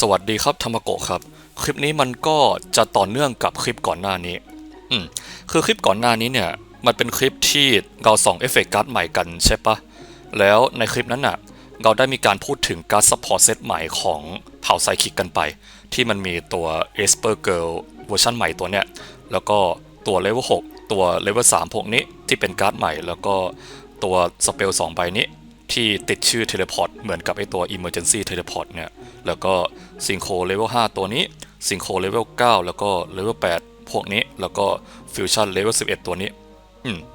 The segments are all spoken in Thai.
สวัสดีครับธรรมโกครับ คลิปนี้มันก็จะต่อเนื่องกับคลิปก่อนหน้านี้ อืมคือคลิปก่อนหน้านี้เนี่ยมันเป็นคลิปที่เราส่องเอฟเฟกต์การ์ดใหม่กันใช่ปะแล้วในคลิปนั้นน่ะ เราได้มีการพูดถึงการ์ดซัพพอร์ตเซตใหม่ของเผ่าไซคิกกันไป ที่มันมีตัวเอสเปอร์เกิลเวอร์ชันใหม่ตัวเนี้ยแล้วก็ตัวเลเวล6ตัวเลเวล3พวกนี้ที่เป็นการ์ดใหม่ แล้วก็ตัวสเปล2ใบนี้ ที่ติดชื่อเทเลพอร์ตเหมือนกับไอตัว Emergency Teleport เนี่ย แล้วก็ซิงโคเลเวล5ตัวนี้ซิงโคเลเวล9แล้วก็เลเวล8พวกนี้ แล้วก็ฟิวชั่นเลเวล11 ตัวนี้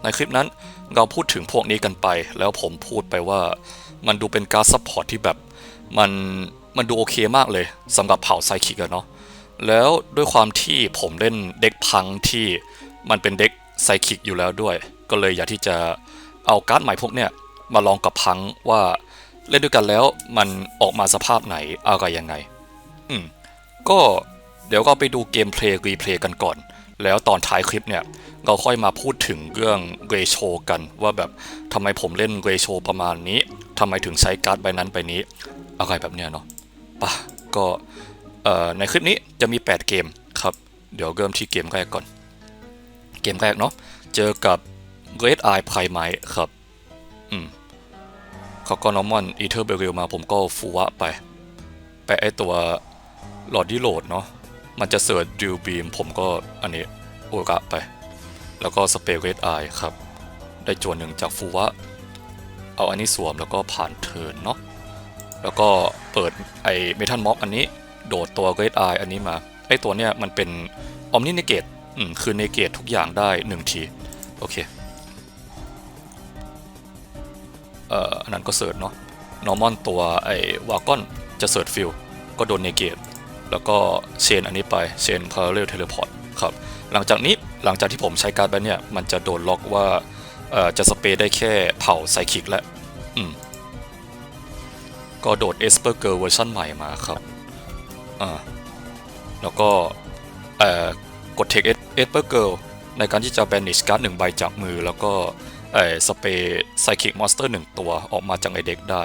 ในคลิปนั้นเราพูดถึงพวกนี้กันไป แล้วผมพูดไปว่ามันดูเป็นการซัพพอร์ตที่แบบ มันมันดูโอเคมากเลยสำหรับเผ่าไซคิกอะเนาะ แล้วด้วยความที่ผมเล่นเด็กพังที่มันเป็นเด็กไซคิกอยู่แล้วด้วย ก็เลยอยากที่จะเอาการ์ดใหม่พวกเนี้ย มาลองกับพังว่าเล่นด้วยกันแล้วมันออกมาสภาพไหนอะไรยังไง อืม ก็เดี๋ยวก็ไปดูเกมเพลย์รีเพลย์กันก่อน แล้วตอนท้ายคลิปเนี่ย เราค่อยมาพูดถึงเรื่องเรโชกันว่าแบบทำไมผมเล่นเรโชประมาณนี้ทำไมถึงใช้การ์ดใบนั้นใบนี้อะไรแบบเนี้ยเนาะปะก็เอ่อในคลิปนี้จะมี 8 เกมครับ เดี๋ยวเริ่มที่เกมแรกก่อน เกมแรกเนาะ เจอกับ Red Eye p r i m e ครับ เขาก็นอร์มอนอีเทอร์เบริลมาผมก็ฟูวะไปแปะไอตัวหลอดดิโหลดเนาะมันจะเสิร์ชดิวบีมผมก็อันนี้โอกะไป แล้วก็สเปรย์เรดไอครับ ได้จวนหนึ่งจากฟูวะ เอาอันนี้สวมแล้วก็ผ่านเทิร์นเนาะแล้วก็เปิดไอเมทัลม็อกอันนี้โดดตัวเรดไออันนี้มาไอตัวเนี้ยมันเป็นออมนิเนเกตอืมคือเนเกตทุกอย่างได้หนึ่งทีโอเค อ่ออันนั้นก็เสิร์ชเนาะนอร์มอนตัวไอ้วากอนจะเสิร์ชฟิลก็โดนเนเกตแล้วก็เชนอันนี้ไปเชนพาราเรลเทเลพอร์ตครับหลังจากนี้หลังจากที่ผมใช้การ์ดไปเนี่ย มันจะโดนล็อกว่าเอ่อจะสเปรย์ได้แค่เผาไซคิกและอืมก็โดดเอสเปอร์เกอร์เวอร์ชันใหม่มาครับอ่าแล้วก็เอ่อกดเทคเอสเปอร์เกอร์ในการที่จะแบนิชการ์ดหนึ่งใบจากมือแล้วก็ เอ่อสเปรย์ไซคิกมอนสเตอร์หนึ่งตัวออกมาจากไอเด็กได้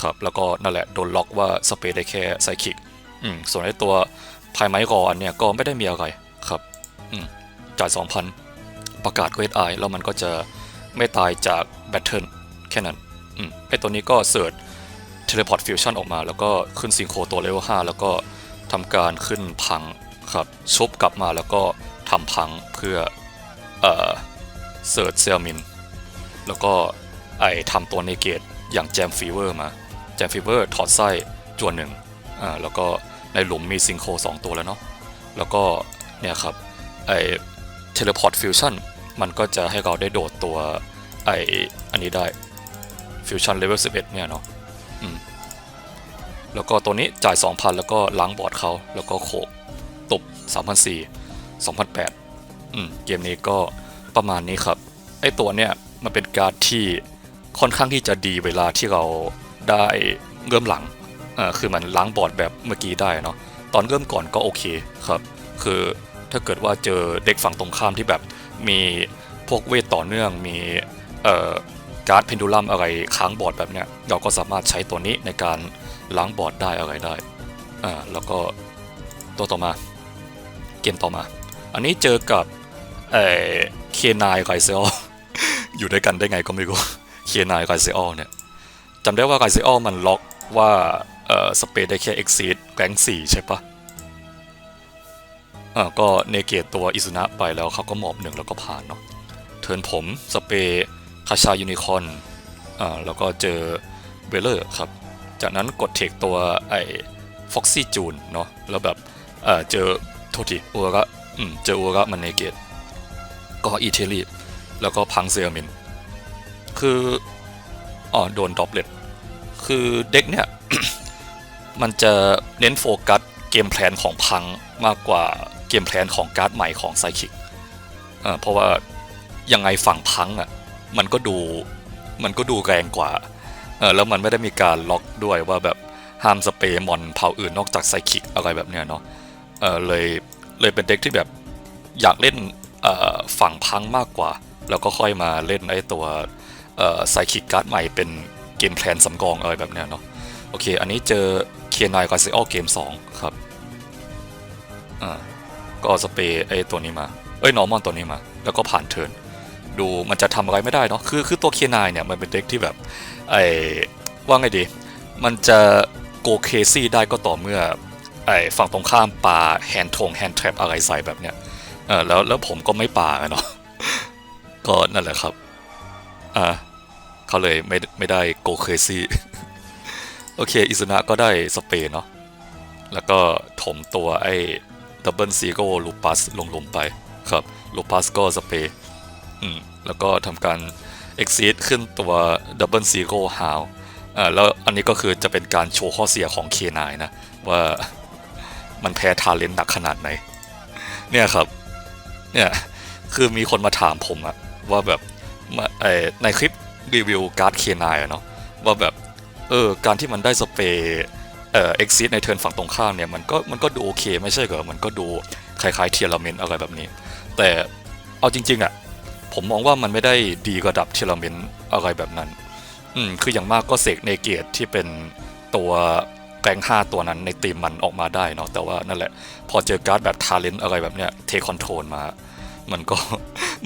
ครับแล้วก็นั่นแหละโดนล็อกว่าสเปรย์ได้แค่ไซคิกอืมส่วนไอตัวพายไม้รออันเนี่ยก็ไม่ได้มีอะไรครับอืมจ่าย2,000 ประกาศเวทไอแล้วมันก็จะไม่ตายจากแบทเทิลแค่นั้นอืมไอตัวนี้ก็เสิร์ชเทเลพอร์ตฟิวชั่นออกมา แล้วก็ขึ้นซิงโครตัวเลเวล5แล้วก็ทำการขึ้นพังครับชุบกลับมาแล้วก็ทำพังเพื่อเอ่อเซิร์ชเซลมิน แล้วก็ไอทำตัวเนเกตอย่างแจมฟีเวอร์มา แจมฟีเวอร์ถอดไส้จวนหนึ่งอ่าแล้วก็ในหลุมมีซิงโคร2ตัวแล้วเนาะแล้วก็เนี่ยครับไอเทเลพอร์ตฟิวชั่นมันก็จะให้เราได้โดดตัวไออันนี้ได้ฟิวชั่นเลเวล11เนี่ยเนาะอืมแล้วก็ตัวนี้จ่าย 2,000 แล้วก็ล้างบอร์ดเขาแล้วก็โขกตบ3,004 2,008อืมเกมนี้ก็ประมาณนี้ครับไอตัวเนี้ย มันเป็นการที่ค่อนข้างที่จะดีเวลาที่เราได้เริ่มหลังอ่าคือมันล้างบอร์ดแบบเมื่อกี้ได้เนาะตอนเริ่มก่อนก็โอเคครับ คือถ้าเกิดว่าเจอเด็กฝั่งตรงข้ามที่แบบมีพวกเวทต่อเนื่องมีเอ่อการ์ดเพนดูลัมอะไรค้างบอร์ดแบบเนี้ยเราก็สามารถใช้ตัวนี้ในการล้างบอร์ดได้อะไรได้อ่าแล้วก็ตัวต่อมาเกมต่อมา อันนี้เจอกับเอ่อเคนายไรเซอ อยู่ด้วยกันได้ไงก็ไม่รู้เคนายไรเซอเนี่ยจำได้ว่าไรเซอมันล็อกว่าเอ่อสเปรย์ได้แค่ Exceed แรง4ใช่ปะอ่าก็เนเกตตัวอิซุนะไปแล้วเขาก็หมอบหนึ่งแล้วก็ผ่านเนาะเทินผมสเปย์คาชายูนิคอนอ่าแล้วก็เจอเวลเลอร์ครับ จากนั้นกดเทคตัวไอ้ฟ็อกซี่จูนเนาะแล้วแบบเอ่อเจอโทษทีอัวระอืมเจออัวระมันเนเกตก็อีเทลี แล้วก็พังเซอร์มิน คืออ๋อโดนดรอปเลตคือเด็กเนี่ย มันจะเน้นโฟกัสเกมแพลนของพังมากกว่าเกมแพลนของการ์ดใหม่ของไซคิกเพราะว่ายังไงฝั่งพังอะมันก็ดูมันก็ดูแรงกว่าแล้วมันไม่ได้มีการล็อกด้วยว่าแบบห้ามสเปรย์มอนเผ่าอื่นนอกจากไซคิกอะไรแบบเนี้ยเนาะเเลยเลยเป็นเด็กที่แบบอยากเล่นฝั่งพังมากกว่า แล้วก็ค่อยมาเล่นไอ้ตัวไซคิกการ์ดใหม่เป็นเกมแพลนสำรองอะไรแบบเนี้ยเนาะโอเค อันนี้เจอเคียนายกับเซออเกมสองครับอ่าก็สเปรย์ไอ้ตัวนี้มา เอ้ยนอร์มอนตัวนี้มา แล้วก็ผ่านเทิร์นดูมันจะทำอะไรไม่ได้เนาะคือคือตัวเคียนายเนี่ยมันเป็นเด็กที่แบบไอ้ว่าไงดี มันจะโกเคซี่ได้ก็ต่อเมื่อไอฝั่งตรงข้ามปาแฮนทงแฮนแทรปอะไรใส่แบบเนี้ยเออแล้วแล้วผมก็ไม่ปาเนาะ ก็นั่นแหละครับ อ่าเขาเลยไม่ไม่ได้โกเคซี่ โอเค อิซุนะก็ได้สเปรย์เนาะ แล้วก็ถมตัวไอ้ดับเบิลซีโกลูปัสลงลงไปครับ ลูปัสก็สเปย์อืม แล้วก็ทำการ exit ขึ้นตัวดับเบิลซีโกฮาวอ่าแล้วอันนี้ก็คือจะเป็นการโชว์ข้อเสียของ K9 นะ ว่ามันแพ้ทาเลนต์หนักขนาดไหน เนี่ยครับ เนี่ย คือมีคนมาถามผมอะ ว่าแบบไอในคลิปรีวิวการ์ด K9 อะเนาะว่าแบบเออการที่มันได้สเปรย์เอ่อ exit ในเทิร์นฝั่งตรงข้ามเนี่ยมันก็มันก็ดูโอเคไม่ใช่เหรอมันก็ดูคล้ายๆเทียร์เมนอะไรแบบนี้ แต่เอาจริงๆอะผมมองว่ามันไม่ได้ดีกระดับเทียร์เมนอะไรแบบนั้นอืมคืออย่างมากก็เสกในเกียรที่เป็นตัวแกงห้าตัวนั้นในตีมมันออกมาได้เนาะแต่ว่านั่นแหละ พอเจอการ์ดแบบทาเลนต์อะไรแบบเนี้ยเทคคอนโทรลมา มันก็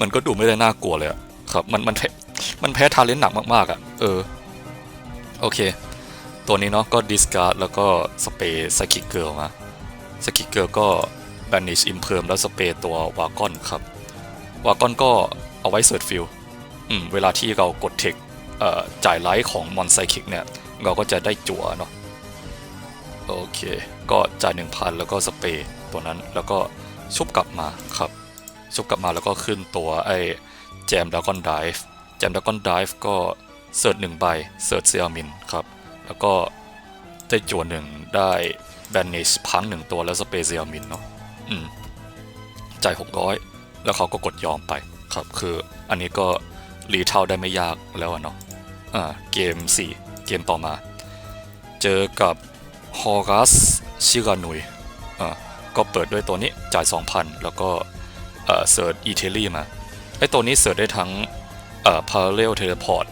มันก็ดูไม่ได้น่ากลัวเลยครับมันมันแพ้มันแพ้ทาเลนหนักมากๆอะเออโอเค ตัวนี้เนาะก็ดิสการ์ดแล้วก็สเปย์สกิเกิลมาสกิเกิลก็ banish imperm แล้วสเปย์ตัววากอนครับวากอนก็เอาไว้เสิร์ชฟิลอืมเวลาที่เรากดเทคเอ่อจ่ายไลท์ของมอนไซคิกเนี่ย เราก็จะได้จั่วเนาะโอเค ก็จ่าย 1,000 แล้วก็สเปย์ตัวนั้นแล้วก็ชุบกลับมาครับ ชุบกลับมาแล้วก็ขึ้นตัวไอ้แจมดากอนไดฟ์แจมดากอนไดฟ์ก็เสิร์ชหนึ่งใบเสิร์ชเซียมินครับ แล้วก็ได้จั่วหนึ่งได้แบนเนชพังหนึ่งตัวแล้วสเปเซียมินเนาะอืมจ่าย600แล้วเขาก็กดยอมไปครับ คืออันนี้ก็รีเท่าได้ไม่ยากแล้วเนาะอ่าเกม 4 เกมต่อมา เจอกับฮอรัสชิรานุยอ่าก็เปิดด้วยตัวนี้จ่าย 2,000 แล้วก็ เออเสิร์ชอีเทลี่มาไอตัวนี้เสิร์ชได้ทั้งเอ่อ parallel teleport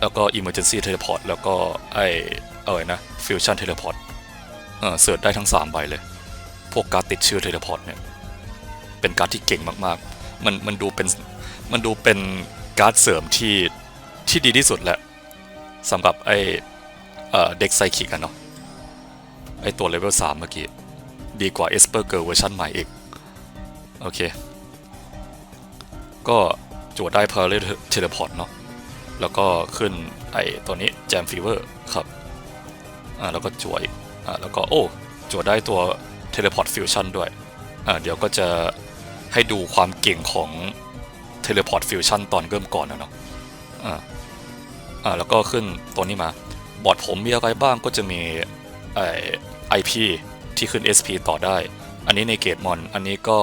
แล้วก็ emergency teleport แล้วก็ไอเอะไรนะ fusion teleport เออเสิร์ชได้ทั้ง 3 ใบเลย พวกการติดชื่อ teleport เนี่ย เป็นการดที่เก่งมากๆ มันมันดูเป็นมันดูเป็นการ์ดเสริมที่ที่ดีที่สุดแหละสำหรับไอเอ่อเด็กไซคิกอะเนาะไอตัวเลเวล3เมื่อกี้ ดีกว่า Esper Girl เวอร์ชันใหม่อีก โอเค ก็จวดได้ parallel teleport เนาะแล้วก็ขึ้นไอตัวนี้ Jam Fever ครับอ่าแล้วก็จวยอ่าแล้วก็โอ้จวดได้ตัว Teleport Fusion ด้วยอ่าเดี๋ยวก็จะให้ดูความเก่งของ Teleport Fusion ตอนเริ่มก่อนนะเนาะอ่าอ่าแล้วก็ขึ้นตัวนี้มาบอร์ดผมมีอะไรบ้างก็จะมีไอ IP ที่ขึ้น SP ต่อได้ อันนี้ในเกตมอน อันนี้ก็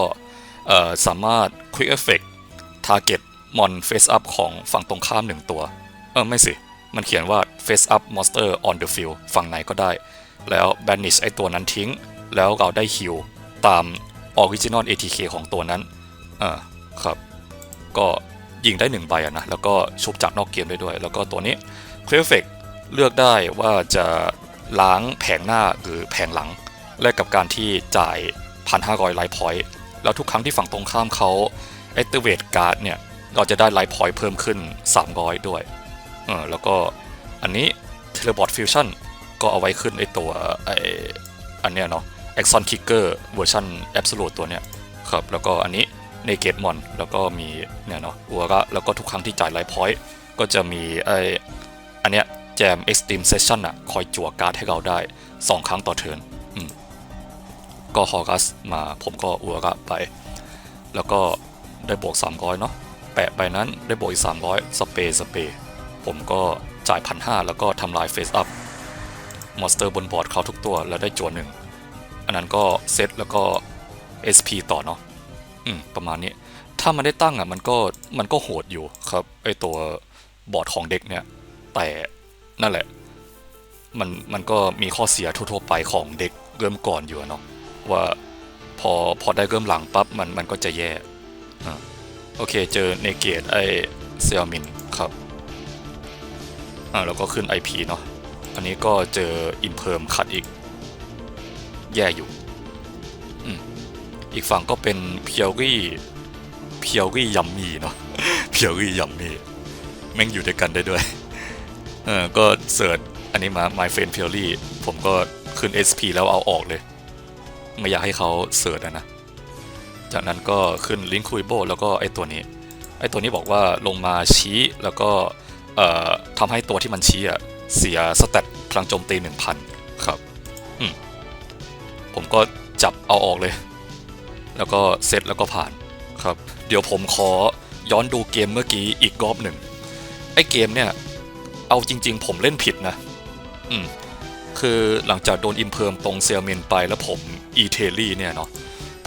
สามารถ Quick Effect Target มอน Face Up ของฝั่งตรงข้ามหนึ่งตัว เออไม่สิ มันเขียนว่า Face Up Monster on the Field ฝั่งไหนก็ได้ แล้ว Banish ไอตัวนั้นทิ้ง แล้วเราได้ฮิลตาม Original ATK ของตัวนั้นอ่าครับ ก็ยิงได้หนึ่งใบอะนะ แล้วก็ชุบจากนอกเกมได้ด้วย แล้วก็ตัวนี้ c l e a r f e c t เลือกได้ว่าจะล้างแผงหน้าหรือแผงหลัง แลกกับการที่จ่าย 1,500ไลท์พอยต์แล้วทุกครั้งที่ฝั่งตรงข้ามเขา Activate Card เนี่ยเราจะได้ไลท์พอยต์เพิ่มขึ้น 300 ด้วยเออแล้วก็อันนี้ Teleport Fusion ก็เอาไว้ขึ้นไอตัวไออันเนี้ยเนาะ Axon Kicker เวอร์ชัน Absolute ตัวเนี้ยครับแล้วก็อันนี้ในเกตมอนแล้วก็มีเนี่ยเนาะอัวระแล้วก็ทุกครั้งที่จ่ายไลท์พอยต์ก็จะมีไออันเนี้ยแจม Extreme Session อะคอยจั่วการ์ดให้เราได้ 2 ครั้งต่อเทิร์นอืมก็ฮอรัสมาผมก็อัวระไป แล้วก็ ได้บวก 300 เนาะแปะไปนั้นได้บวกอีก 300 สเปย์สเปย์ผมก็จ่ายพันห้าแล้วก็ทำลายเฟสอัพมอนสเตอร์บนบอร์ดเขาทุกตัวแล้วได้จวนหนึ่ง อันนั้นก็เซตแล้วก็ SP ต่อเนาะอืม ประมาณนี้ ถ้ามันได้ตั้งอะมันก็มันก็โหดอยู่ครับ ไอตัวบอร์ดของเด็กเนี่ย แต่นั่นแหละ มันมันก็มีข้อเสียทั่วๆไปของเด็กเริ่มก่อนอยู่เนาะว่าพอพอได้เริ่มหลังปั๊บมันมันก็จะแย่ โอเคเจอเนเกตไอเซียมินครับอ่าแล้วก็ขึ้น IP เนาะอันนี้ก็เจออิมเพิร์มขัดอีก แย่อยู่อืมอีกฝั่งก็เป็นเพียวรี่เพียวรี่ยัมมี่เนาะเพียวรี่ยัมมี่แม่งอยู่ด้วยกันได้ด้วยเออก็เสิร์ชอันนี้มา My Friend p u r e ผมก็ขึ้น SP แล้วเอาออกเลย ไม่อยากให้เขาเสิร์ชอะนะ จากนั้นก็ขึ้นลิงค์คุยโบแล้วก็ไอตัวนี้ ไอตัวนี้บอกว่าลงมาชี้แล้วก็ทำให้ตัวที่มันชี้อะเสียสเตตพลังโจมตี 1000 ครับอืมผมก็จับเอาออกเลย แล้วก็เซตแล้วก็ผ่านครับ เดี๋ยวผมขอย้อนดูเกมเมื่อกี้อีกรอบหนึ่งไอเกมเนี่ย เอาจริง ๆ ผมเล่นผิดนะ อืม คือหลังจากโดนอิมเพิร์มตรงเซลเมนไปแล้วผมอีเทลี่เนี่ยเนาะ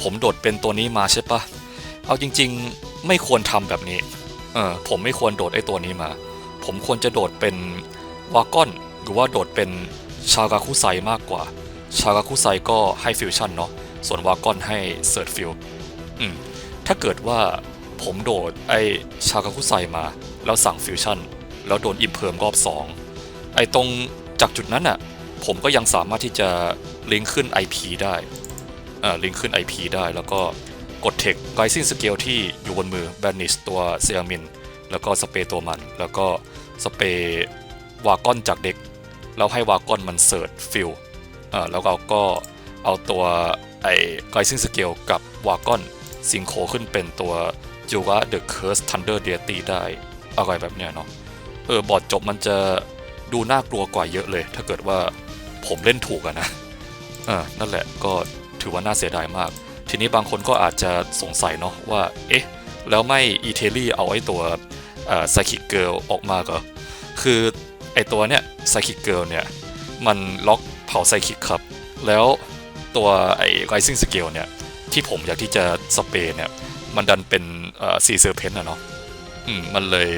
ผมโดดเป็นตัวนี้มาใช่ปะเอาจริง ๆ ไม่ควรทำแบบนี้ เออผมไม่ควรโดดไอ้ตัวนี้มา ผมควรจะโดดเป็นวากอนหรือว่าโดดเป็นชากาคุไซมากกว่า ชากาคุไซก็ให้ฟิวชั่นเนาะ ส่วนวากอนให้เซิร์ชฟิลอืม ถ้าเกิดว่าผมโดดไอชากาคุไซมาแล้วสั่งฟิวชั่นแล้วโดนอิมเพิร์มรอบ 2 ไอตรงจากจุดนั้นอะ่ะผมก็ยังสามารถที่จะลิงก์ขึ้น IP ได้ ลิงก์ขึ้น IP ได้ แล้วก็กดเทคไกซิ่งสเกลที่อยู่บนมือแบนิสตัวเซียมิน แล้วก็สเปรย์ตัวมัน แล้วก็สเปรย์วากอนจากเด็ก แล้วให้วากอนมันเสิร์ชฟิลแล้วเราก็เอาตัวไอ้ไกซิ่งสเกลกับวากอนซิงโคขึ้นเป็นตัวจูวะเดอะเคิร์สทันเดอร์เดียตีได้อะไรแบบเนี้ยเนาะเออบอร์ดจบมันจะดูน่ากลัวกว่าเยอะเลย ถ้าเกิดว่าผมเล่นถูกอะนะเออนั่นแหละก็ ถือว่าน่าเสียดายมาก ทีนี้บางคนก็อาจจะสงสัยเนาะว่า เอ๊ะ แล้วไม่อีเทลี่เอาไอ้ตัวไซคิกเกิลออกมาก็คือไอ้ตัวเนี้ยไซคิกเกิลเนี่ย มันล็อกเผาไซคิกครับ แล้วตัวไอ้ไรซิ่งสเกลเนี่ย ที่ผมอยากที่จะสเปรย์เนี่ย มันดันเป็นซีเซอร์เพนอะเนาะอืมมันเลย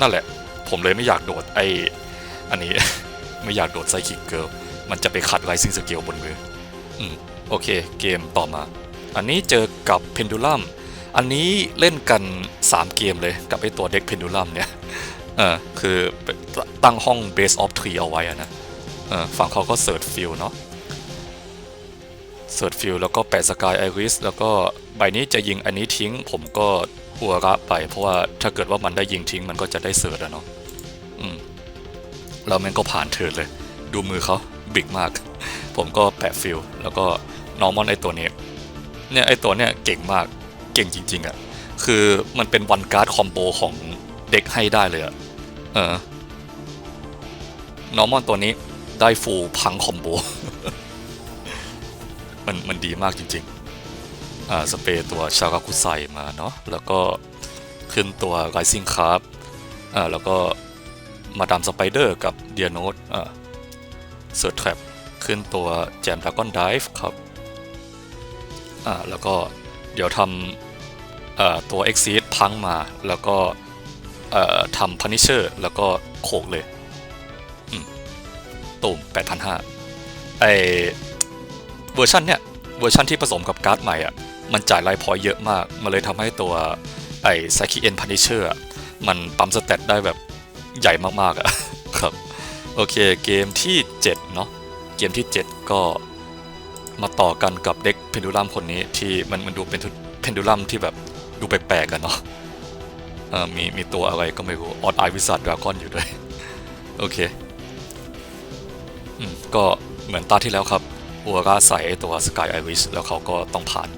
นั่นแหละ ผมเลยไม่อยากโดดไออันนี้ ไม่อยากโดดไซคิกเกิลมันจะไปขัดไรซิ่งสเกลบนมืออืม โอเคเกมต่อมา อันนี้เจอกับเพนดูลัมอันนี้เล่นกัน 3 เกมเลยกับไอตัวเด็กเพนดูลัมเนี่ยเออคือตั้งห้อง Base of Tree เอาไว้อะนะเออฝั่งเขาก็เสิร์ชฟิลเนาะเสิร์ชฟิลแล้วก็แปะสกายไอริสแล้วก็ใบนี้จะยิงอันนี้ทิ้ง ผมก็อัวระไป เพราะว่าถ้าเกิดว่ามันได้ยิงทิ้งมันก็จะได้เสิร์ชอะเนาะอืมแล้วมันก็ผ่านเทิร์นเลย ดูมือเขาบิ๊กมาก ผมก็แปะฟิลแล้วก็ นอร์มอนไอตัวนี้เนี่ยไอตัวเนี่ยเก่งมากเก่งจริง ๆอะ่ะคือมันเป็นวันการ์ดคอมโบของเด็กให้ได้เลยอะ่ะเออนอร์มอนตัวนี้ได้ฟูลพังคอมโบมันมันดีมากจริงๆอ่าสเปรย์ตัวชากาคุไซมาเนาะแล้วก็ขึ้นตัวไรซิ่งคาร์บอ่าแล้วก็มาดามสไปเดอร์กับเดียโนดอ่าเซิร์ชแทร็บขึ้นตัวแจมดากอนไดฟ์ครับ อ่าแล้วก็เดี๋ยวทำตัว Exceed พังมา แล้วก็ทำ Punisher แล้วก็โขกเลยอืมตุ่ม8,500ไอเวอร์ชันเนี้ยเวอร์ชันที่ผสมกับการ์ดใหม่อะ มันจ่ายไลฟ์พอยเยอะมาก มันเลยทำให้ตัวไอ s ซคิเอ็นพันิเชอร์มันปั๊มสเตตได้แบบใหญ่มากๆอะ ครับ โอเค เกมที่ 7 เนาะ เกมที่ 7 ก็ มาต่อกันกับเด็กเพนดูลัมคนนี้ที่มันมันดูเป็นเพนดูลัมที่แบบดูแปลกๆกันเนาะมีมีตัวอะไรก็ไม่รู้ออดไอวิสัทดราก้อนอยู่ด้วย โอเคอก็เหมือนตาที่แล้วครับอัวราใส่ตัวสกายไอวิสแล้วเขาก็ต้องผ่าน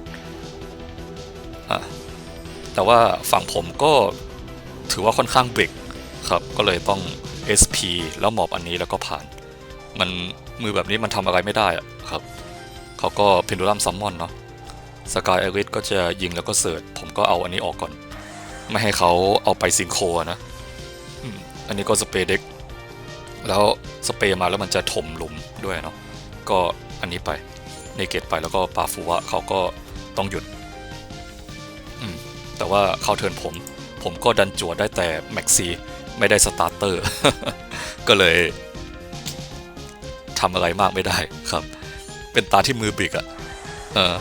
แต่ว่าฝั่งผมก็ถือว่าค่อนข้างเบรกครับก็เลยต้อง SP แล้วหมอบอันนี้แล้วก็ผ่าน มันมือแบบนี้มันทำอะไรไม่ได้ครับ เขาก็เพนดูลัมซัมมอนเนาะสกายไอริสก็จะยิงแล้วก็เสิร์ชผมก็เอาอันนี้ออกก่อน ไม่ให้เขาเอาไปซิงโครนะอันนี้ก็สเปรย์เด็กแล้วสเปรย์มาแล้วมันจะถมหลุมด้วยเนาะก็อันนี้ไปเนเกตไปแล้วก็ปาฟูวะเขาก็ต้องหยุดแต่ว่าเข้าเทินผม ผมก็ดันจวดได้แต่แม็กซีไม่ได้สตาร์เตอร์ ก็เลยทำอะไรมากไม่ได้ครับ เป็นตาที่มือบิกอะเออ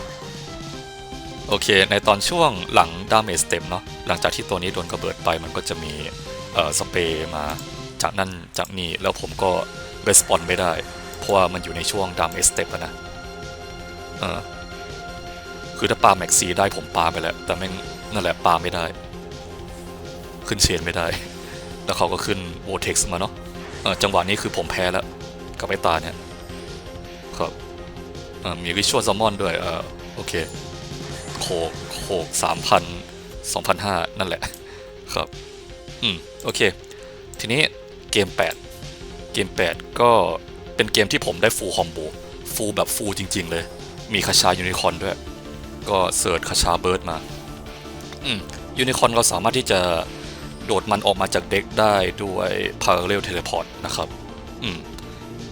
โอเค ในตอนช่วงหลังดาเมจเต็มเนาะหลังจากที่ตัวนี้โดนกระเบิดไปมันก็จะมีเอ่อสเปรย์มาจากนั่นจากนี่แล้วผมก็รีสปอนไม่ได้ เพราะว่ามันอยู่ในช่วงดามเอสเต็ปนะเออคือถ้าปาแม็กซีได้ผมปาไปแล้ว แต่แม่งนั่นแหละปาไม่ได้ ขึ้นเชนไม่ได้ แล้วเขาก็ขึ้นโวเท็กซ์มาเนาะเออจังหวะนี้คือผมแพ้แล้วกับไอ้ตาเนี่ย มีริชวลแซัมอนด้วยเออโอเคโขกโขกสามพันสองพันห้านั่นแหละครับอืมโอเค ทีนี้เกม 8 เกม 8 ก็เป็นเกมที่ผมได้ฟูลคอมโบฟูลแบบฟูลจริง ๆ เลย มีคาชายูนิคอนด้วย ก็เสิร์ชคาชาเบิร์ดมาอืมยูนิคอนเราสามารถที่จะโดดมันออกมาจากเด็กได้ด้วยพาราเรลเทเลพอร์ตนะครับอืม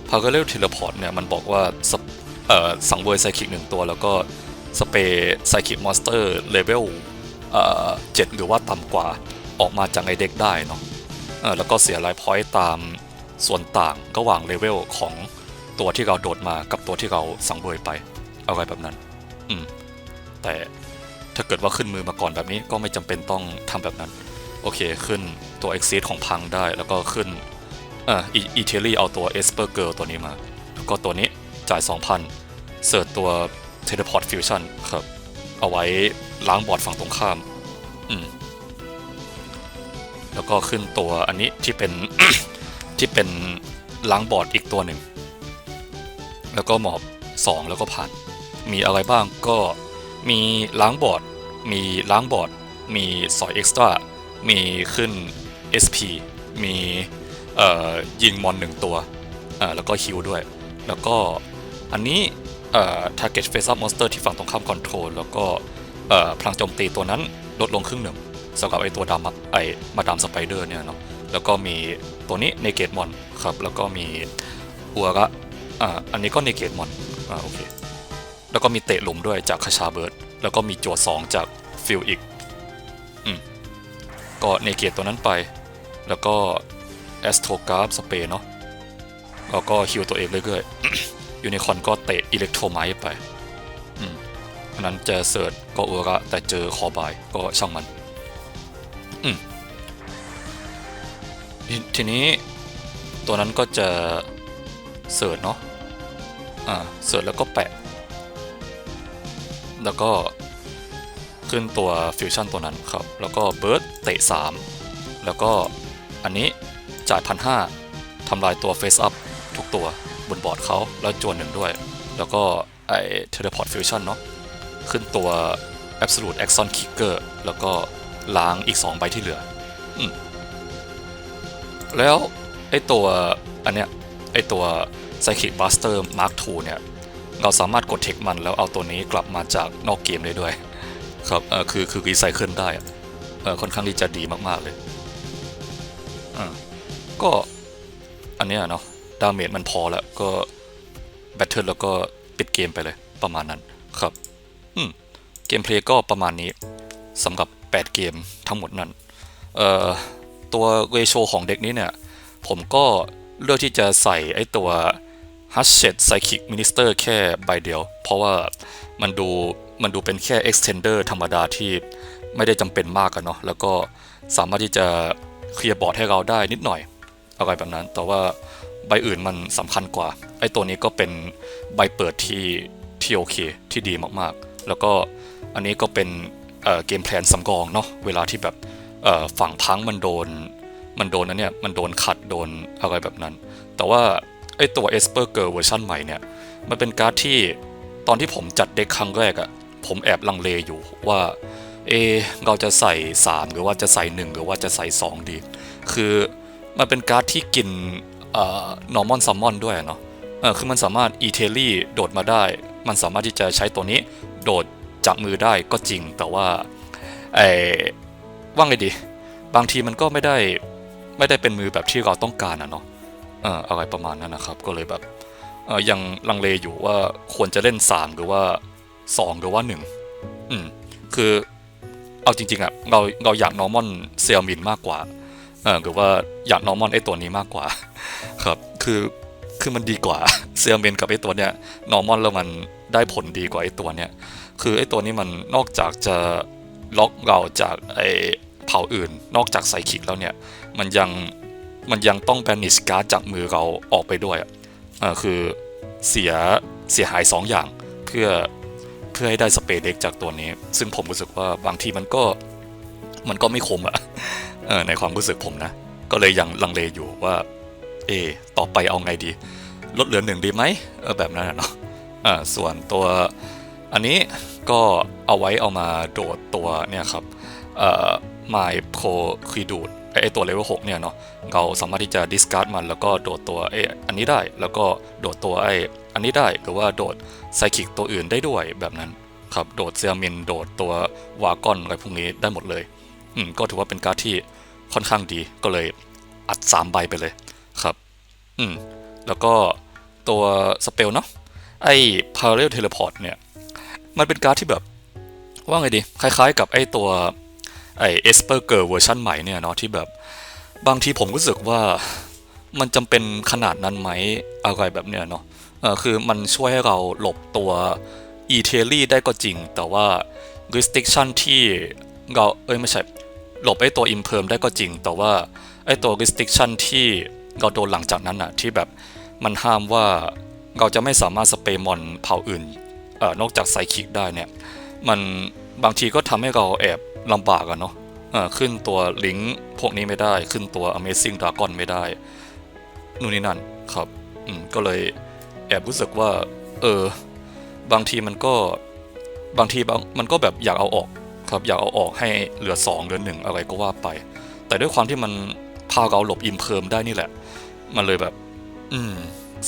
พาราเรลเทเลพอร์ตเนี่ย มันบอกว่าส เอ่อสังเวยไซคิกหนึ่งตัว แล้วก็สเปรย์ไซคิกมอนสเตอร์เลเวลเอ่อเจ็ดหรือว่าต่ำกว่าออกมาจากในเด็กได้เนาะเออแล้วก็เสียไลฟ์พอยต์ตามส่วนต่างระหว่างเลเวลของตัวที่เราโดดมากับตัวที่เราสังเวยไปอะไรแบบนั้น อืม แต่ถ้าเกิดว่าขึ้นมือมาก่อนแบบนี้ก็ไม่จำเป็นต้องทำแบบนั้น โอเคขึ้นตัว Exit ของพังได้แล้วก็ขึ้นเอ่ออีเทลี่เอาตัว Esper Girl ตัวนี้มา แล้วก็ตัวนี้ จ่าย 2,000 เสิร์ชตัว Teleport Fusion ครับ เอาไว้ล้างบอร์ดฝั่งตรงข้าม อืม แล้วก็ขึ้นตัวอันนี้ที่เป็น ที่เป็นล้างบอร์ดอีกตัวหนึ่ง แล้วก็หมอบ 2 แล้วก็ผ่าน มีอะไรบ้างก็มีล้างบอร์ด มีล้างบอร์ด มีสอยเอ็กซ์ตร้า มีขึ้น SP มียิงมอนหนึ่งตัว แล้วก็ฮิวด้วย แล้วก็ อันนี้เอ่อ target face up monster ที่ฝั่งตรงข้าม control แล้วก็เอ่อพลังโจมตีตัวนั้นลดลงครึ่งหนึ่งสำหรับไอตัวดำอะไอมาดามสไปเดอร์เนี่ยเนาะแล้วก็มีตัวนี้เนเกตมอนครับแล้วก็มีหัวระอ่าอันนี้ก็เนเกตมอนอ่าโอเคแล้วก็มีเตะหลุมด้วยจากคาชาเบิร์ดแล้วก็มีโจทย์สองจากฟิลอีกอืมก็เนเกตตัวนั้นไป แล้วก็แอสโทกราฟสเปเนาะแล้วก็ฮิวตัวเองเรื่อยๆ ยูนิคอนก็เตะอิเล็กโทรไมต์ไปอืมอันนั้นเจะเสิร์ชก็อุระแต่เจอคอบายก็ช่างมันททีนี้ตัวนั้นก็จะเสิร์ชเนาะอ่าเสิร์ชแล้วก็แปะ แล้วก็ขึ้นตัวฟิวชั่นตัวนั้นครับ แล้วก็เบิร์ดเตะ 3 แล้วก็อันนี้จ่ายพันห้าทำลายตัวเฟสอัพทุกตัว บนบอร์ดเขาแล้วจวนหนึ่งด้วย แล้วก็ไอเทเลพอร์ตฟิวชั่นเนาะขึ้นตัว Absolute Axon Kicker แล้วก็ล้างอีก 2 ใบที่เหลืออแล้ว ไอตัว อันเนี้ย ไอตัว Psychic Buster Mark II เนี่ย เราสามารถกดเทคมันแล้วเอาตัวนี้กลับมาจากนอกเกมได้ด้วย ครับเออคือคือรีไซเคิลได้อะเออค่อนข้างที่จะดีมาก ๆ เลยอ่าก็อันเนี้ยเนาะ ดาเมจมันพอแล้วก็แบทเทิลแล้วก็ปิดเกมไปเลยประมาณนั้นครับอืมเกมเพลย์ก็ประมาณนี้สำหรับ 8 เกมทั้งหมดนั้นเอ่อตัวเรโชของเด็กนี้เนี่ยผมก็เลือกที่จะใส่ไอ้ตัว h u s h e d Psychic Minister แค่ใบเดียว เพราะว่ามันดูมันดูเป็นแค่ extender ธรรมดาที่ไม่ได้จำเป็นมากกันเนาะแล้วก็สามารถที่จะเคลียร์บอร์ดให้เราได้นิดหน่อยอะไรแบบนั้น แต่ว่า ใบอื่นมันสำคัญกว่า ไอ้ตัวนี้ก็เป็นใบเปิดที่ที่โอเคที่ดีมากๆ แล้วก็อันนี้ก็เป็นเกมแพลนสำรองเนาะเวลาที่แบบฝั่งพังมันโดน มันโดนนะเนี่ยมันโดนขัดโดนอะไรแบบนั้น แต่ว่าไอตัว Esper Girl เวอร์ชันใหม่เนี่ย มันเป็นการ์ดที่ตอนที่ผมจัดเด็กครั้งแรกอะผมแอบลังเลอยู่ว่าเอเราจะใส่ 3 หรือว่าจะใส่ 1 หรือว่าจะใส่ 2 ดี คือมันเป็นการ์ดที่กิน เอ่อ normal summon ด้วยเนาะเออคือมันสามารถ e t e l y โดดมาได้ มันสามารถที่จะใช้ตัวนี้โดดจากมือได้ก็จริง แต่ว่าไอ้ว่าไงดี บางทีมันก็ไม่ได้ไม่ได้เป็นมือแบบที่เราต้องการอะเนาะเอ่ออะไรประมาณนั้นนะครับ ก็เลยแบบเอ่อยังลังเลอยู่ว่าควรจะเล่น 3 หรือว่า 2 หรือว่า 1 อืม คือเอาจริงๆอะเราเราอยากนอร์มอนเซลมินมากกว่าเออหรือว่าอยากนอร์มอนไอตัวนี้มากกว่า ครับ คือคือมันดีกว่าเซลมินกับไอตัวเนี้ยนอร์มอนแล้วมันได้ผลดีกว่าไอตัวเนี้ยคือไอตัวนี้มันนอกจากจะล็อกเราจากไอเผ่าอื่น นอกจากไซคิกแล้วเนี่ย มันยังมันยังต้องแบนิชการ์ดจากมือเราออกไปด้วยอะเออคือเสียเสียหาย 2 อย่างเพื่อเพื่อให้ได้สเปรย์เด็กจากตัวนี้ ซึ่งผมรู้สึกว่าบางทีมันก็มันก็ไม่คมอะเออในความรู้สึกผมนะ ก็เลยยังลังเลอยู่ว่า เอต่อไปเอาไงดี ลดเหลือหนึ่งดีไหมเออแบบนั้นเนาะอ่าส่วนตัวอันนี้ก็เอาไว้เอามาโดดตัวเนี่ยครับเอ่อ My Pro คีดูดไอตัวเลเวล6เนี่ยเนาะเราสามารถที่จะ discard มันแล้วก็โดดตัวไออันนี้ได้แล้วก็โดดตัวไออันนี้ได้หรือว่าโดดไซคิกตัวอื่นได้ด้วยแบบนั้นครับโดดเซียมินโดดตัววากอนอะไรพวกนี้ได้หมดเลยอืมก็ถือว่าเป็นการดที่ค่อนข้างดีก็เลยอัด 3 ใบไปเลย ครับ อืม แล้วก็ตัวสเปลเนาะ ไอ้ Parallel Teleport เนี่ย มันเป็นการ์ดที่แบบ ว่าไงดี คล้ายๆ กับไอ้ตัวไอ้ Esper Girl เวอร์ชันใหม่เนี่ยเนาะที่แบบบางทีผมรู้สึกว่ามันจำเป็นขนาดนั้นไหมอะไรแบบเนี้ยเนาะเออคือมันช่วยให้เราหลบตัว e t a l y ได้ก็จริง แต่ว่า restriction ที่เราเอ้ยไม่ใช่ หลบไอ้ตัว imperm ได้ก็จริง แต่ว่าไอ้ตัว restriction ที่ เราโดนหลังจากนั้นอะที่แบบมันห้ามว่าเราจะไม่สามารถสเปรย์มอนเผ่าอื่นออนอกจากไซคิกได้เนี่ยมันบางทีก็ทำให้เราแอบลำบากอะเนาะขึ้นตัวลิงก์พวกนี้ไม่ได้ขึ้นตัว Amazing Dragon ไม่ได้นู่นนี่นั่นครับก็เลยแอบรู้สึกว่า เออ บางทีมันก็บางทีบางมันก็แบบอยากเอาออกครับอยากเอาออกให้เหลือ 2 เหลือหนึ่งอะไรก็ว่าไป แต่ด้วยความที่มัน พาเราหลบอิมเพิมได้นี่แหละ มันเลยแบบ อืม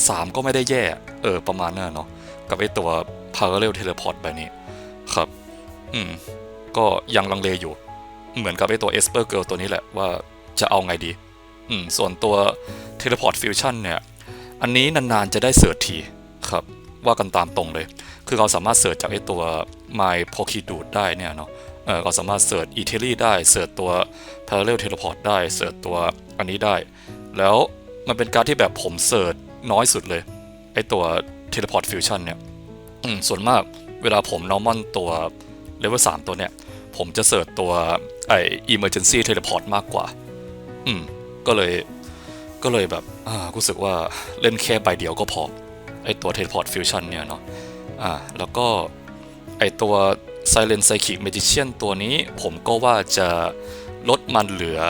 สามก็ไม่ได้แย่ เออ ประมาณนั้นเนาะกับไอตัว Parallel Teleport แบบนี้ ครับ อืม ก็ยังลังเลอยู่ เหมือนกับไอตัว Esper Girl ตัวนี้แหละว่าจะเอาไงดี อืม ส่วนตัว Teleport Fusion เนี่ย อันนี้นานๆจะได้เสิร์ชที ครับ ว่ากันตามตรงเลย คือเราสามารถเสิร์ชจากไอตัว My p o k e d u d ได้เนี่ยเนาะ เออเราสามารถเสิร์ช e t e l y ได้เสิร์ชตัว Parallel Teleport ได้เสิร์ชตัวอันนี้ได้ แล้วมันเป็นการที่แบบผมเสิร์ชน้อยสุดเลยไอตัว Teleport Fusion เนี่ยส่วนมากเวลาผม normal ตัว level 3ตัวเนี่ย ผมจะเสิร์ชตัวไอ emergency teleport มากกว่า อืม ก็เลย ก็เลยแบบ อ่า รู้สึกว่าเล่นแค่ใบเดียวก็พอ ไอตัว teleport fusion เนี่ยเนาะ อ่า แล้วก็ไอตัว silent psychic magician ตัวนี้ผมก็ว่าจะลดมันเหลือ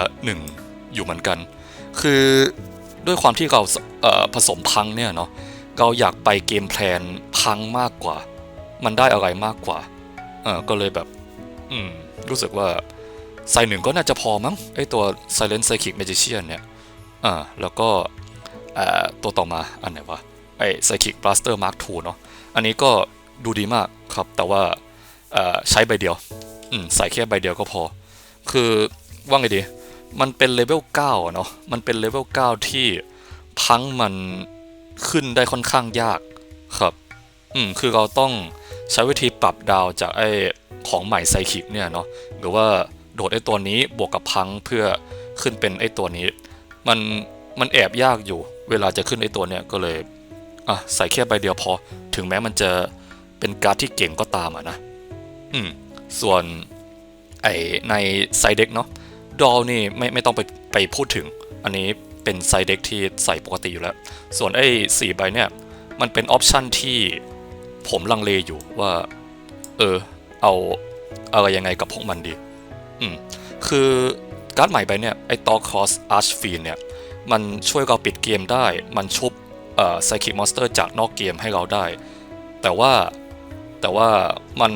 1 อยู่เหมือนกัน คือด้วยความที่เราเผสมพังเนี่ยเนาะเราอยากไปเกมแพลนพังมากกว่า มันได้อะไรมากกว่าเออก็เลยแบบ อืม รู้สึกว่าใส่หนึ่งก็น่าจะพอมั้งไอตัว Silent Psychic Magician เนี่ยอ่าแล้วก็ตัวต่อมาอันไหนวะไอ Psychic Blaster Mark II เนาะอันนี้ก็ดูดีมากครับแต่ว่า ใช้ใบเดียวอืใส่แค่ใบเดียวก็พอ คือว่าไงดี มันเป็นเลเวล9เนาะมันเป็นเลเวล9ที่พังมันขึ้นได้ค่อนข้างยากครับ อืม คือเราต้องใช้วิธีปรับดาวจากไอ้ของใหม่ไซคิกเนี่ยเนาะ หรือว่าโดดไอ้ตัวนี้บวกกับพังเพื่อขึ้นเป็นไอ้ตัวนี้ มัน มันแอบยากอยู่ เวลาจะขึ้นไอ้ตัวเนี่ยก็เลย อะ ใส่แค่ใบเดียวพอ ถึงแม้มันจะเป็นการ์ดที่เก่งก็ตามอะนะ อืมส่วนไอในไซเด็กเนาะดอลนี่ไม่ไม่ต้องไปไปพูดถึง อันนี้เป็นไซเด็กที่ใส่ปกติอยู่แล้ว ส่วนไอ้สี่ใบเนี่ย มันเป็นออปชันที่ผมลังเลอยู่ว่า เออ เอาอะไรยังไงกับพวกมันดี อืม คือการ์ดใหม่ไปเนี่ย ไอ้ตอคอสอาร์ชฟีนเนี่ย มันช่วยเราปิดเกมได้ มันชุบเอ่อไซคิมอนสเตอร์จากนอกเกมให้เราได้ แต่ว่าแต่ว่ามัน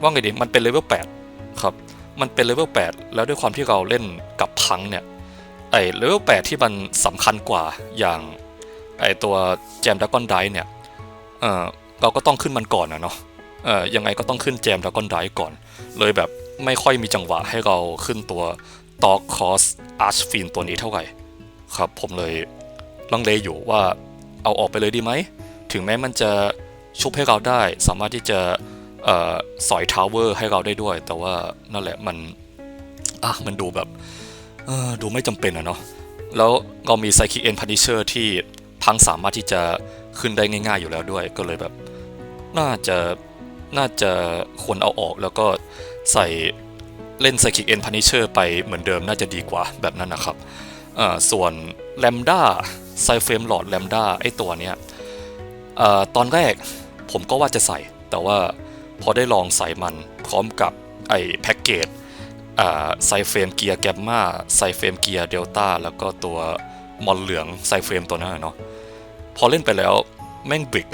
ว่าไงดีมันเป็นเลเวล8ครับมันเป็นเลเวล8แล้วด้วยความที่เราเล่นกับพังเนี่ยไอเลเวล8ที่มันสำคัญกว่าอย่างไอตัวแจมดากอนไดเนี่ยเออเราก็ต้องขึ้นมันก่อนนะเนาะเออยังไงก็ต้องขึ้นแจมดากอนไดก่อน เลยแบบไม่ค่อยมีจังหวะให้เราขึ้นตัวตอกคอสอาร์ชฟินตัวนี้เท่าไหร่ครับผมเลยลังเลอยู่ว่าเอาออกไปเลยดีไหม ถึงแม้มันจะชุบให้เราได้ สามารถที่จะ สอยทาวเวอร์ให้เราได้ด้วย แต่ว่านั่นแหละมันอะมันดูแบบดูไม่จำเป็นอะเนาะแล้วเรามีไซคิเอ็นพันิเชอร์ที่พังสามารถที่จะขึ้นได้ง่ายๆอยู่แล้วด้วย ก็เลยแบบ น่าจะน่าจะควรเอาออกแล้วก็ใส่เล่นไซคิกเอ็นพันิเชอร์ไปเหมือนเดิมน่าจะดีกว่าแบบนั้นนะครับส่วนแลมด้าไซเฟรมหลอดแลมด้าไอตัวเนี้ยตอนแรกผมก็ว่าจะใส่แต่ว่า พอได้ลองใส่มันพร้อมกับไอแพ็กเกจอ่เฟรมเกียร์แกมมาไซเฟรมเกียร์เดลต้าแล้วก็ตัวมอนเหลืองไซเฟรมตัวนั้นเนาะพอเล่นไปแล้วแม่งบิก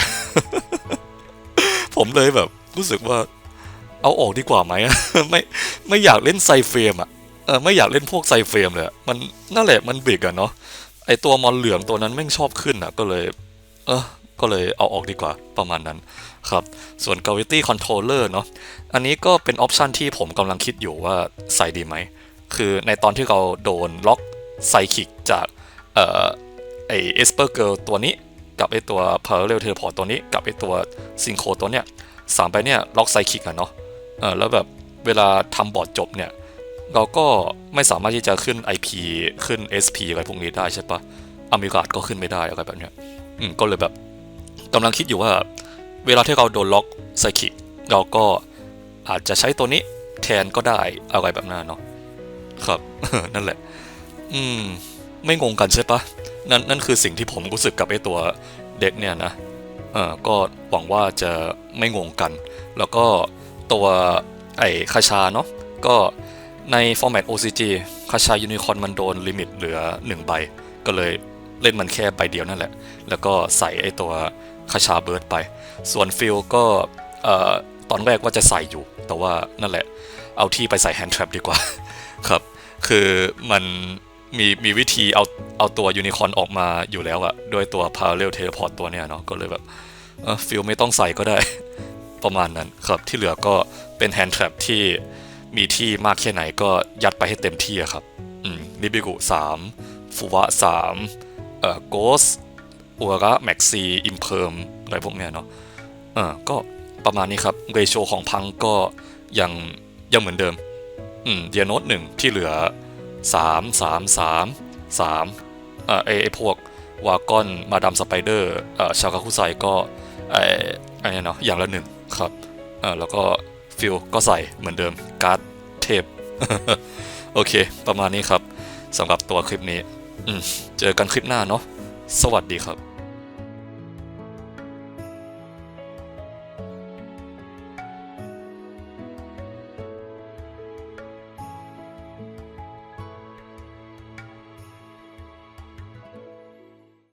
ผมเลยแบบรู้สึกว่าเอาออกดีกว่าไหมไม่ไม่อยากเล่นไซเฟรมอะเออไม่อยากเล่นพวกไซเฟรมเลยมันนั่นแหละมันบิกอะเนาะไอตัวมอนเหลืองตัวนั้นแม่งชอบขึ้นอะก็เลย เออ ก็เลยเอาออกดีกว่าประมาณนั้นครับ ส่วน Gravity Controller เนาะอันนี้ก็เป็นออปชันที่ผมกำลังคิดอยู่ว่าใส่ดีไหม คือในตอนที่เราโดนล็อกไซคิกจากเอ่อไอเอสเปอร์เกิลตัวนี้กับไอตัว Parallel Teleport ตัวนี้กับไอตัวซิงโคตัวเนี้ยสามไปเนี่ยล็อกไซคิกอะเนาะเออแล้วแบบเวลาทำบอร์ดจบเนี่ย เราก็ไม่สามารถที่จะขึ้น IP ขึ้น SP อะไรพวกนี้ได้ใช่ปะอเมริกาก็ขึ้นไม่ได้อะไรแบบเนี้ยอืมก็เลยแบบ กำลังคิดอยู่ว่า เวลาที่เราโดนล็อกไซคิกเราก็อาจจะใช้ตัวนี้แทนก็ได้อะไรแบบนั้นเนาะครับ นั่นแหละ อืม ไม่งงกันใช่ปะนั่นนั่นคือสิ่งที่ผมรู้สึกกับไอ้ตัวเด็กเนี่ยนะเออก็หวังว่าจะไม่งงกัน แล้วก็ตัวไอ้คาชาเนาะก็ในฟอร์แมต OCG คาชายูนิคอนมันโดนลิมิตเหลือ 1 ใบ ก็เลย เล่นมันแค่ใบเดียวนั่นแหละ แล้วก็ใส่ไอ้ตัวคาชาเบิร์ดไป ส่วนฟิลก็ตอนแรกว่าจะใส่อยู่ แต่ว่านั่นแหละ เอาที่ไปใส่แฮนด์ทรัพดีกว่า ครับ คือมันมีมีวิธีเอาเอาตัวยูนิคอนออกมาอยู่แล้วอะโดยตัว Parallel Teleport ตัวเนี้ยเนาะ ก็เลยแบบเออฟิลไม่ต้องใส่ก็ได้ ประมาณนั้นครับ ที่เหลือก็เป็นแฮนด์ทรัพที่มีที่มากแค่ไหนก็ยัดไปให้เต็มที่อะครับ อืมนิบิกุสามฟูวะสาม เอ่อโกสอุระแม็กซีอิมเพิร์มอะไรพวกเนี้ยเนาะเออก็ประมาณนี้ครับเรโชของพังก็ยังยังเหมือนเดิม อืมเดียโนตหนึ่งที่เหลือสามสามสามสามเอ่อไอไอพวกวากอนมาดามสไปเดอร์เอ่อชาคาคุไซก็ไอไอเนี่ยเนาะอย่างละหนึ่งครับเออแล้วก็ฟิลก็ใส่เหมือนเดิมการ์ดเทปโอเค ประมาณนี้ครับสำหรับตัวคลิปนี้ เจอกันคลิปหน้าเนาะสวัสดีครับ